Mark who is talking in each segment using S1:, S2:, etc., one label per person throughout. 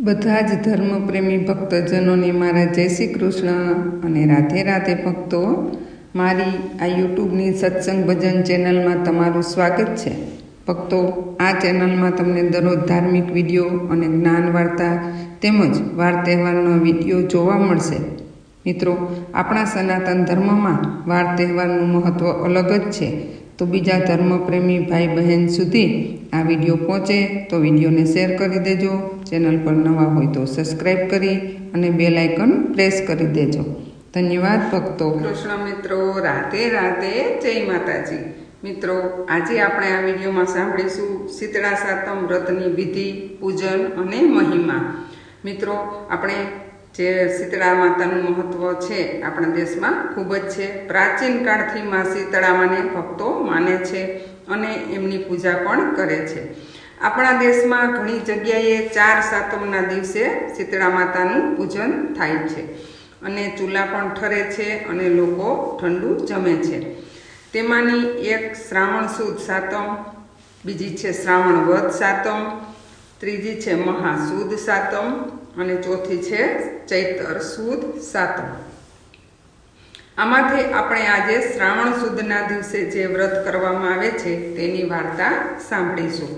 S1: બધા જ ધર્મપ્રેમી ભક્તજનોને મારા જય શ્રી કૃષ્ણ અને રાધે રાધે ભક્તો, મારી આ યુટ્યુબની સત્સંગ ભજન ચેનલમાં તમારું સ્વાગત છે. ભક્તો, આ ચેનલમાં તમને દરરોજ ધાર્મિક વીડિયો અને જ્ઞાન વાર્તા તેમજ વાર તહેવારનો વીડિયો જોવા મળશે. મિત્રો, આપણા સનાતન ધર્મમાં વાર તહેવારનું મહત્ત્વ અલગ જ છે. તો બીજા ધર્મપ્રેમી ભાઈ બહેન સુધી આ વીડિયો પહોંચે તો વિડીયોને શેર કરી દેજો, ચેનલ પર નવા હોય તો સબસ્ક્રાઈબ કરી અને બેલ આઇકન પ્રેસ કરી દેજો. ધન્યવાદ ભક્તો. કૃષ્ણ મિત્રો, રાધે રાધે, જય માતાજી. મિત્રો, આજે આપણે આ વિડીયોમાં સાંભળીશું શીતળા સાતમ વ્રતની વિધિ, પૂજન અને મહિમા. મિત્રો, આપણે જે શીતળા માતાનું મહત્વ છે આપણા દેશમાં ખૂબ જ છે. પ્રાચીન કાળથી માં શીતળામાને ભક્તો માને છે અને એમની પૂજા પણ કરે છે. આપણા દેશમાં ઘણી જગ્યાએ ચાર સાતમના દિવસે શીતળા માતાનું પૂજન થાય છે અને ચૂલા પણ ઠરે છે અને લોકો ઠંડુ જમે છે. તેમાંની એક શ્રાવણ સુદ સાતમ, બીજી છે શ્રાવણ વધ સાતમ, ત્રીજી છે મહાસુદ સાતમ અને ચોથી છે ચૈતર, સુદ, સાતમ. આમાંથી આપણે આજે શ્રાવણ સુદના દિવસે જે વ્રત કરવામાં આવે છે તેની વાર્તા સાંભળીશું.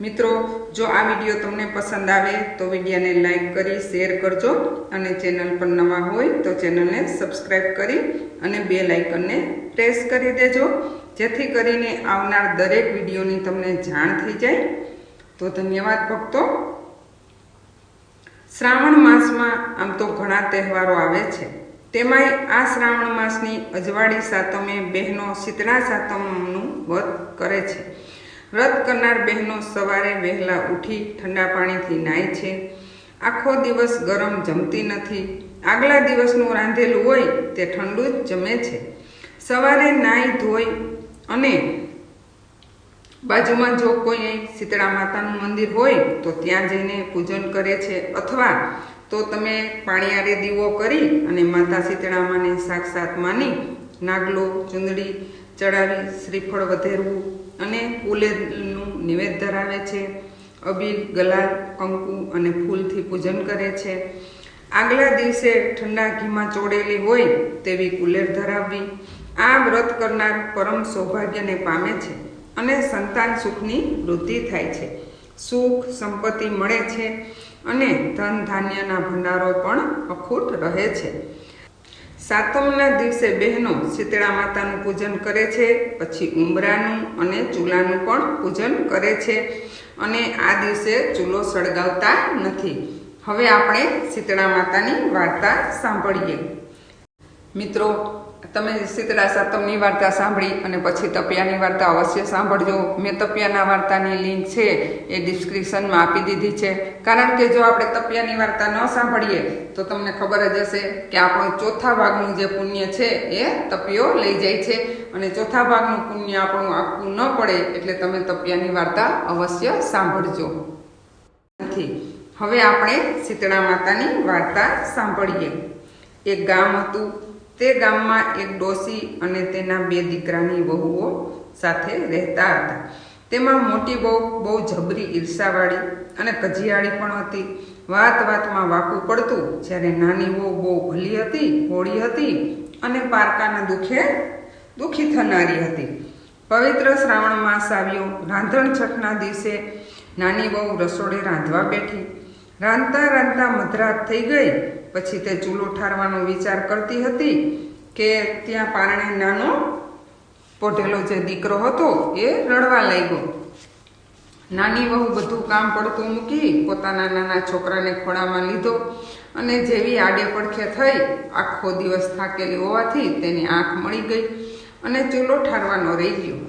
S1: મિત્રો, જો આ વીડિયો તમને પસંદ આવે તો વિડીયોને લાઈક કરી, શેર કરજો અને ચેનલ પર નવા હોય તો ચેનલને સબસ્ક્રાઈબ કરી અને બે લાઇકનને પ્રેસ કરી દેજો. જેથી કરીને આવનાર દરેક વિડીયોની તમને જાણ થઈ જાય. તો ધન્યવાદ ભક્તો. શ્રાવણ માસમાં આમ તો ઘણા તહેવારો આવે છે. તેમાંય આ શ્રાવણ માસની અજવાળી સાતમે બહેનો શીતળા સાતમનું વ્રત કરે છે. વ્રત કરનાર બહેનો સવારે વહેલા ઉઠી ઠંડા પાણીથી નાય છે. આખો દિવસ ગરમ જમતી નથી. આગલા દિવસનું રાંધેલું હોય તે ઠંડુ જ જમે છે. સવારે નાઈ ધોઈ અને બાજુમાં જો કોઈ શીતળા માતાનું મંદિર હોય, તો ત્યાં જઈને પૂજન કરે છે. અથવા તો તમે પાણીયારે દીવો કરી અને માતા શીતળામાને સાક્ષાત માની નાગલો, ચુંદડી ચડાવી શ્રીફળ વધેરવું અને ફૂલેનું નિવેદ ધરાવે છે. અબીલ, ગલાલ, કંકુ અને ફૂલથી પૂજન કરે છે. આગલા દિવસે ઠંડા ઘીમાં ચોડેલી હોય તેવી કુલેર ધરાવવી આ વ્રત કરનાર પરમ સૌભાગ્યને પામે છે. અને સંતાન સુખની વૃદ્ધિ થાય છે. સુખ, સંપત્તિ મળે છે અને ધન ધાન્યના ભંડારો પણ અખૂટ રહે છે. સાતમના દિવસે બહેનો શીતળા માતાનું પૂજન કરે છે, પછી ઉમરાનું અને ચૂલાનું પણ પૂજન કરે છે અને આ દિવસે ચૂલો સળગાવતા નથી. હવે આપણે શીતળા માતાની વાર્તા સાંભળીએ. મિત્રો તમે શીતળા સાતમની વાર્તા સાંભળી અને પછી તપિયાની વાર્તા અવશ્ય સાંભળજો. મેં તપિયાના વાર્તાની લિંક છે એ ડિસ્ક્રિપ્શનમાં આપી દીધી છે. કારણ કે જો આપણે તપિયાની વાર્તા ન સાંભળીએ, તો તમને ખબર જ હશે કે આપણો ચોથા ભાગનું જે પુણ્ય છે એ તપિયો લઈ જાય છે. અને ચોથા ભાગનું પુણ્ય આપણું આપવું ન પડે એટલે તમે તપિયાની વાર્તા અવશ્ય સાંભળજો. નથી. હવે આપણે શીતળા માતાની વાર્તા સાંભળીએ. એક ગામ હતું. તે ગામમાં એક ડોસી અને તેના બે દીકરાની વહુઓ સાથે રહેતા હતા. તેમાં મોટી બહુ બહુ જબરી ઈર્ષાવાળી અને કજિયાળી પણ હતી. વાત વાતમાં વાકું પડતું, જ્યારે નાની બહુ બહુ ભલી હતી, હોળી હતી અને પારકાના દુખે દુઃખી થનારી હતી. પવિત્ર શ્રાવણ માસ આવ્યો. રાંધણ છઠના દિવસે નાની બહુ રસોડે રાંધવા બેઠી. રાંધતા રાંધતા મધરાત થઈ ગઈ. પછી તે ચૂલો ઠારવાનો વિચાર કરતી હતી કે ત્યાં પારણે નાનો પોઢેલો જે દીકરો હતો એ રડવા લાગ્યો. નાની વહુ બધું કામ પડતું મૂકી પોતાના નાના છોકરાને ખોળામાં લીધો અને જેવી આડે પડખે થઈ આખો દિવસ થાકેલી હોવાથી તેની આંખ મળી ગઈ અને ચૂલો ઠારવાનો રહી ગયો.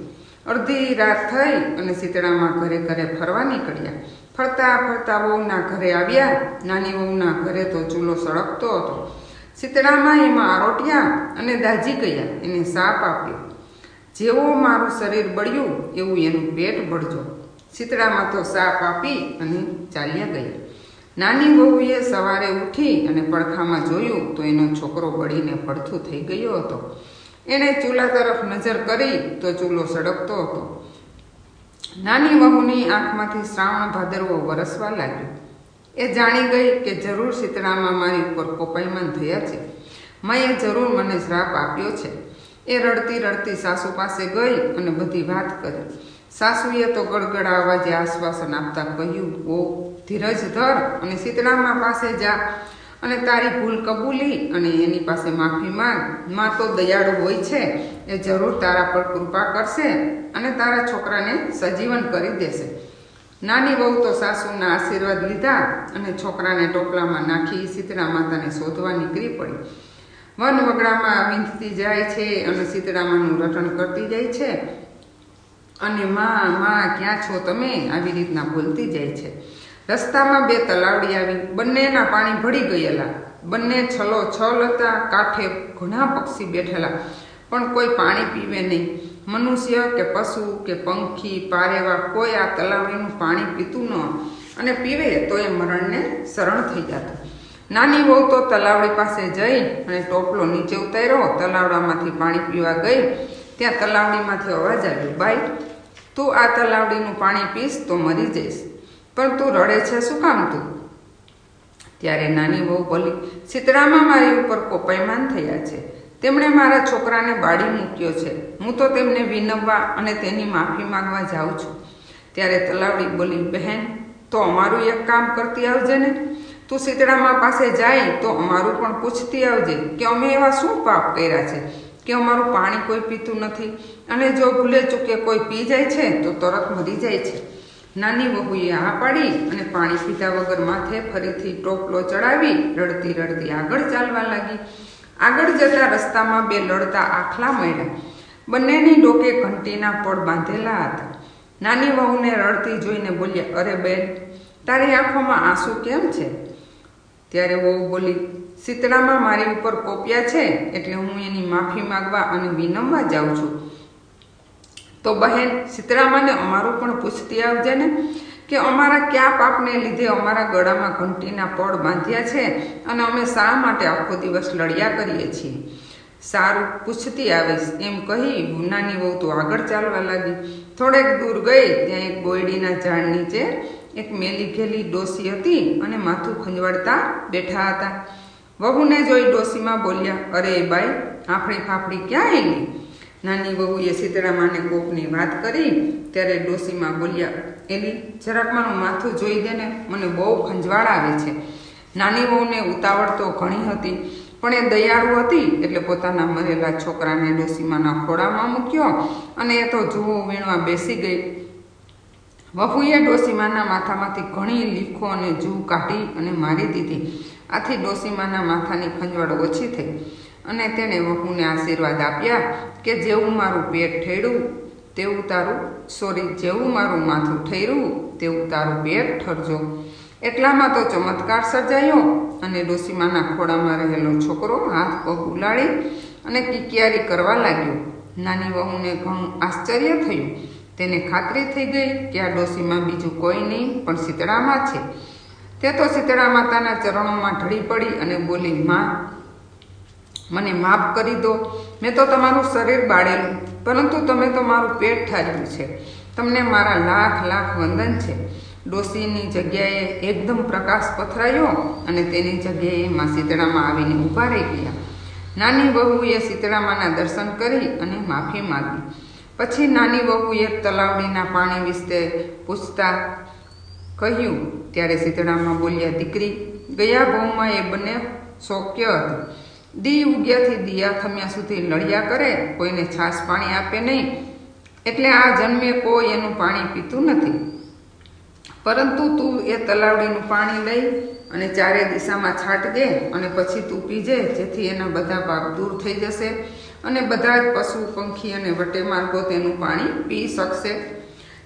S1: અડધી રાત થઈ અને શીતળામાં ઘરે ઘરે ફરવા નીકળ્યા. ફરતા ફરતા વહુના ઘરે આવ્યા. નાની વહુના ઘરે તો ચૂલો સળગતો હતો. શીતળામાં એમાં આરોટ્યા અને દાજી ગયા. એને સાપ આપ્યો. જેવો મારું શરીર બળ્યું, એવું એનું પેટ બળજો. શીતળામાં તો સાપ આપી અને ચાલ્યા ગયા. નાની વહુએ સવારે ઉઠી અને પડખામાં જોયું તો એનો છોકરો બળીને પડથું થઈ ગયો હતો. એણે ચૂલા તરફ નજર કરી તો ચૂલો સળગતો હતો. નાની વહુની આંખમાંથી શ્રાવણ ભાદરવો વરસવા લાગ્યો. એ જાણી ગઈ કે જરૂર શીતળામાં મારી ઉપર કોપાયમાન થયા છે. માએ જરૂર મને શ્રાપ આપ્યો છે. એ રડતી રડતી સાસુ પાસે ગઈ અને બધી વાત કરી. સાસુએ તો ગડગડા અવાજે આશ્વાસન આપતા કહ્યું, ઓ ધીરજ ધર અને શીતળામાં પાસે જા. અને તારી ભૂલ કબૂલી અને એની પાસે માફી માંગ. માં તો દયાળુ હોય છે. એ જરૂર તારા પર કૃપા કરશે અને તારા છોકરાને સજીવન કરી દેશે. નાની વહુ તો સાસુના આશીર્વાદ લીધા અને છોકરાને ટોપલામાં નાખી શીતળા માતાને શોધવા નીકળી પડી. વન વગડામાં વીંધતી જાય છે અને શીતળામાનું રટણ કરતી જાય છે. અને માં માં, ક્યાં છો તમે? આવી રીતના બોલતી જાય છે. રસ્તામાં બે તલાવડી આવી, બંનેના પાણી ભળી ગયેલા. બંને છલો છલ હતા, કાંઠે ઘણા પક્ષી બેઠેલા. પણ કોઈ પાણી પીવે નહીં. મનુષ્ય કે પશુ કે પંખી, પારેવા, કોઈ આ તલાવડીનું પાણી પીતું ન અને પીવે તો એ મરણને શરણ થઈ જતું. નાની વહુ તો તલાવડી પાસે જઈ અને ટોપલો નીચે ઉતાર્યો. તલાવડામાંથી પાણી પીવા ગઈ. ત્યાં તલાવડીમાંથી અવાજ આવ્યો, બાઈ, તું આ તલાવડીનું પાણી પીશ તો મરી જઈશ. પણ તું રડે છે, શું કામ તું? ત્યારે નાની બહુ બોલી શીતળામાં મારી ઉપર કોપાયમાન થયા છે. તેમણે મારા છોકરાને બાળી મૂક્યો છે. હું તો તેમને વિનવવા અને તેની માફી માંગવા જાઉં છું. ત્યારે તલાવડી બોલી, બહેન, તો અમારું એક કામ કરતી આવજે ને. તું શીતળામાં પાસે જાય તો અમારું પણ પૂછતી આવજે કે અમે એવા શું પાપ કર્યા છે, કે અમારું પાણી કોઈ પીતું નથી. અને જો ભૂલે ચૂકે કોઈ પી જાય છે, તો તરત મરી જાય છે. નાની વહુએ આ પાડી અને પાણી પીધા વગર માથે ફરીથી ટોપલો ચડાવી રડતી રડતી આગળ ચાલવા લાગી. આગળ જતા રસ્તામાં બે લડતા આખલા મળ્યા. બંનેની ડોકે ઘંટીના પડ બાંધેલા હતા. નાની વહુને રડતી જોઈને બોલ્યા, અરે બેન, તારી આંખોમાં આંસુ કેમ છે? ત્યારે વહુ બોલી શીતળામાં મારી ઉપર કોપ્યા છે, એટલે હું એની માફી માગવા અને વિનમવા જાઉં છું. તો બહેન સીતરામાને અમારું પણ પૂછતી આવજે ને કે અમારા કયા પાપને લીધે અમારા ગળામાં ઘંટીના પડ બાંધ્યા છે અને અમે શા માટે આખો દિવસ લડ્યા કરીએ છીએ? સારું, પૂછતી આવીશ. એમ કહી નાની વહુ તો આગળ ચાલવા લાગી. થોડેક દૂર ગઈ, ત્યાં એક બોયડીના ઝાડ નીચે એક મેલી ઘેલી ડોસી હતી અને માથું ખંજવાડતા બેઠા હતા. વહુને જોઈ ડોસીમાં બોલ્યા, અરે બાઈ આપણી ફાફડી ક્યાં એલી નાની વહુએ સીતળામાને કોકની વાત કરી, ત્યારે ડોસીમાં બોલ્યા, એલી, જરાક મારું માથું જોઈ દે ને, મને બહુ ખંજવાળ આવે છે. નાની વહુને ઉતાવળ તો ઘણી હતી, પણ એ દયાળુ હતી એટલે પોતાના મરેલા છોકરાને ડોસીમાના ખોળામાં મૂક્યો અને એ તો જુઓ વીણવા બેસી ગઈ. વહુએ ડોસીમાના માથામાંથી ઘણી લીખો અને જૂ કાઢી અને મારી દીધી. આથી ડોસીમાના માથાની ખંજવાળ ઓછી થઈ અને તેણે વહુને આશીર્વાદ આપ્યા કે જેવું મારું પેટ ઠેડું, તેવું તારું, સોરી, જેવું મારું માથું ઠેર્યું તેવું તારું પેટ ઠરજો. એટલામાં તો ચમત્કાર સર્જાયો અને ડોસીમાના ખોળામાં રહેલો છોકરો હાથ પગ ઉલાળી અને કિકિયારી કરવા લાગ્યો. નાની વહુને ઘણું આશ્ચર્ય થયું. તેને ખાતરી થઈ ગઈ કે આ ડોસીમાં બીજું કોઈ નહીં, પણ શીતળામાં છે. તે તો શીતળા માતાના ચરણોમાં ઢળી પડી અને બોલી, માં, મને માફ કરી દો. મેં તો તમારું શરીર બાળેલું, પરંતુ તમે તો મારું પેટ ઠાર્યું છે. તમને મારા લાખ લાખ વંદન છે. ડોસીની જગ્યાએ એકદમ પ્રકાશ પથરાયો અને તેની જગ્યાએ માં શીતળામાં આવીને ઊભા રહી ગયા. નાની વહુએ શીતળામાના દર્શન કરી અને માફી માગી. પછી નાની વહુએ તલાવડીના પાણી વિશે પૂછતા કહ્યું, ત્યારે શીતળામાં બોલ્યા, દીકરી, ગયા ભાવમાં એ બંને શોક્ય હતી. દી ઉગ્યાથી દિયા થમ્યા સુધી લડ્યા કરે, કોઈને છાશ પાણી આપે નહીં. એટલે આ જન્મે કોઈ એનું પાણી પીતું નથી. પરંતુ તું એ તલાવડીનું પાણી લઈ અને ચારે દિશામાં છાંટજે અને પછી તું પીજે, જેથી એના બધા પાપ દૂર થઈ જશે અને બધા જ પશુ, પંખી અને વટેમાર્ગો તેનું પાણી પી શકશે.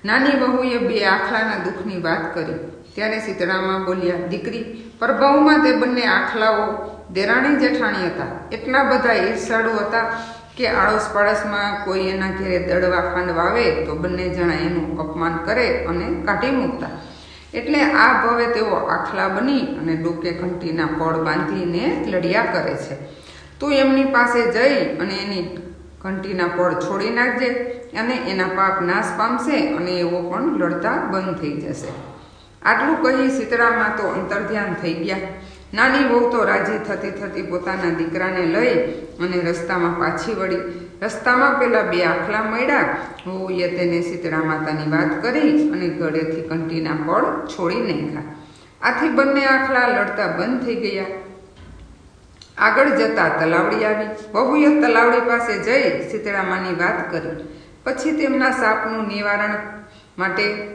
S1: નાની વહુએ બે આખલાના દુઃખની વાત કરી. ત્યારે શીતળામાં બોલ્યા, દીકરી પ્રભાવમાં તે બંને આખલાઓ દેરાણી જેઠાણી હતા. એટલા બધા ઈર્ષાળુ હતા કે આડોશ પાડોશમાં કોઈ એના ઘેરે દડવા ખાંડ વાવે તો બંને જણા એનું અપમાન કરે અને કાઢી મૂકતા. એટલે આ ભવે તેઓ આખલા બની અને ડોકે ઘંટીના પડ બાંધીને લડ્યા કરે છે. તું એમની પાસે જઈ અને એની ઘંટીના પડ છોડી નાખજે અને એના પાપ નાશ પામશે અને એવો પણ લડતા બંધ થઈ જશે. આટલું કહી શીતળામાં તો અંતર્ધ્યાન થઈ ગયા. નાની વહુ તો રાજી થતી થતી પોતાના દીકરાને લઈ અને રસ્તામાં પાછી વળી. રસ્તામાં પેલા બે આખલા મળ્યા. વહુએ તેને શીતળા માતાની વાત કરી અને ગળેથી કંટીના પડ છોડી નાખ્યા. આથી બંને આખલા લડતા બંધ થઈ ગયા. આગળ જતા તલાવડી આવી. બહુએ તલાવડી પાસે જઈ શીતળામાની વાત કરી. પછી તેમના સાપનું નિવારણ માટે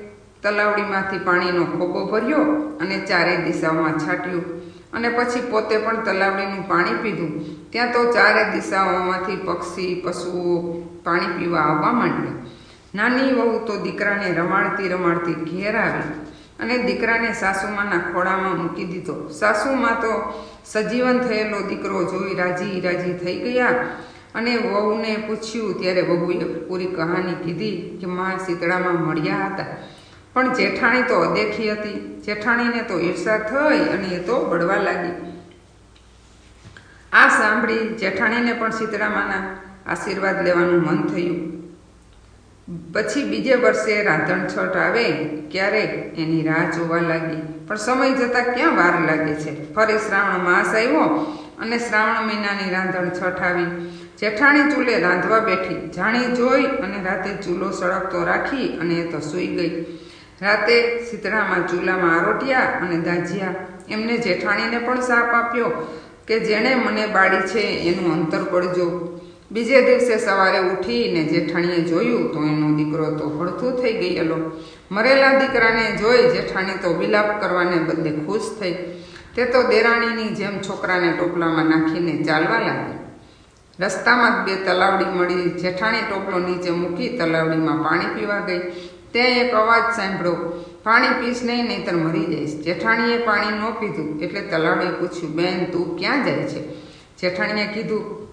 S1: તલાવડીમાંથી પાણીનો ખોબો ભર્યો અને ચારેય દિશાઓમાં છાંટ્યું. અને પછી પોતે પણ તલાવડીનું પાણી પીધું. ત્યાં તો ચારે દિશાઓમાંથી પક્ષી, પશુઓ પાણી પીવા આવવા માંડ્યા. નાની વહુ તો દીકરાને રમાડતી રમાડતી ઘેર આવી. અને દીકરાને સાસુમાના ખોળામાં મૂકી દીધો. સાસુમાં તો સજીવન થયેલો દીકરો જોઈ રાજી રાજી થઈ ગયા અને વહુને પૂછ્યું, ત્યારે વહુએ પૂરી કહાની કીધી કે મા શીતળામાં મળ્યા હતા. પણ જેઠાણી તો અદેખી હતી. જેઠાણીને તો ઈર્ષા થઈ અને એ તો બળવા લાગી. આ સાંભળી જેઠાણીને પણ શીતળામાના આશીર્વાદ લેવાનું મન થયું. પછી બીજે વર્ષે રાંધણ છઠ આવે, ક્યારે? એની રાહ જોવા લાગી. પણ સમય જતાં ક્યાં વાર લાગે છે? ફરી શ્રાવણ માસ આવ્યો અને શ્રાવણ મહિનાની રાંધણ છઠ આવી. જેઠાણી ચૂલે રાંધવા બેઠી. જાણી જોઈ અને રાતે ચૂલો સળગતો રાખી અને એ તો સૂઈ ગઈ. રાતે સીતળામાં ચૂલામાં આરોટ્યા અને દાજ્યા એમને જેઠાણીને પણ સાપ આપ્યો કે, જેણે મને બાળી છે, એનું અંતર પડજો બીજે દિવસે સવારે ઉઠીને જેઠાણીએ જોયું તો એનો દીકરો તો હળથું થઈ ગયેલો. મરેલા દીકરાને જોઈ જેઠાણી તો વિલાપ કરવાને બદલે ખુશ થઈ. તે તો દેરાણીની જેમ છોકરાને ટોપલામાં નાખીને ચાલવા લાગી. રસ્તામાં બે તલાવડી મળી. જેઠાણી ટોપલો નીચે મૂકી તલાવડીમાં પાણી પીવા ગઈ. ત્યાં એક અવાજ સાંભળ્યો, પાણી પીશ નહીં, નહીતર મરી જઈશ. જેઠાણીએ પાણી ન પીધું એટલે તલાવડીએ પૂછ્યું, બેન, તું ક્યાં જાય છે? જેઠાણીએ કીધું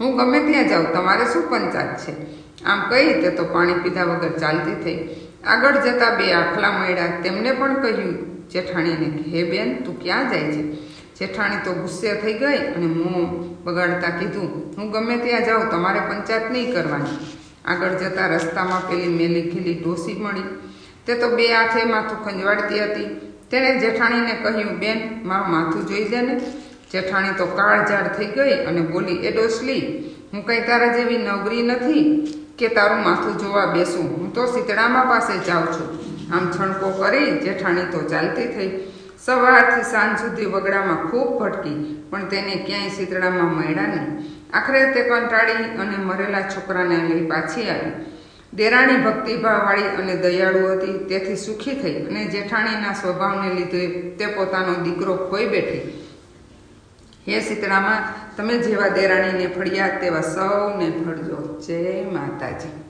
S1: હું ગમે ત્યાં જાઉં, તમારે શું પંચાયત છે? આમ કહી તે તો પાણી પીધા વગર ચાલતી થઈ. આગળ જતા બે આખલા મળ્યા. તેમને પણ કહ્યું, જેઠાણીને હે બેન, તું ક્યાં જાય છે? જેઠાણી તો ગુસ્સે થઈ ગઈ અને મોં બગાડતા કીધું, હું ગમે ત્યાં જાઉં, તમારે પંચાયત નહીં કરવાની. આગળ જતા રસ્તામાં પેલી મેલી ખીલી ડોસી મળી. તે તો બે હાથે માથું ખંજવાડતી હતી. તેણે જેઠાણીને કહ્યું, બેન, મારું માથું જોઈ દે ને. જેઠાણી તો કાળઝાળ થઈ ગઈ અને બોલી, એ ડોસલી હું કંઈ તારા જેવી નવરી નથી કે તારું માથું જોવા બેસું? હું તો સીતળામાં પાસે જાઉં છું. આમ છણકો કરી જેઠાણી તો ચાલતી થઈ. સવારથી સાંજ સુધી વગડામાં ખૂબ ભટકી, પણ તેને ક્યાંય સીતળામાં મળ્યા નહીં. આખરે તે કંટાળી અને મરેલા છોકરાને લઈ પાછી આવી. દેરાણી ભક્તિભાવવાળી અને દયાળુ હતી, તેથી સુખી થઈ અને જેઠાણીના સ્વભાવને લીધે તે પોતાનો દીકરો ખોઈ બેઠી. હે સીતરામાં તમે જેવા દેરાણીને ફળ્યા તેવા સૌને ફળજો. જય માતાજી.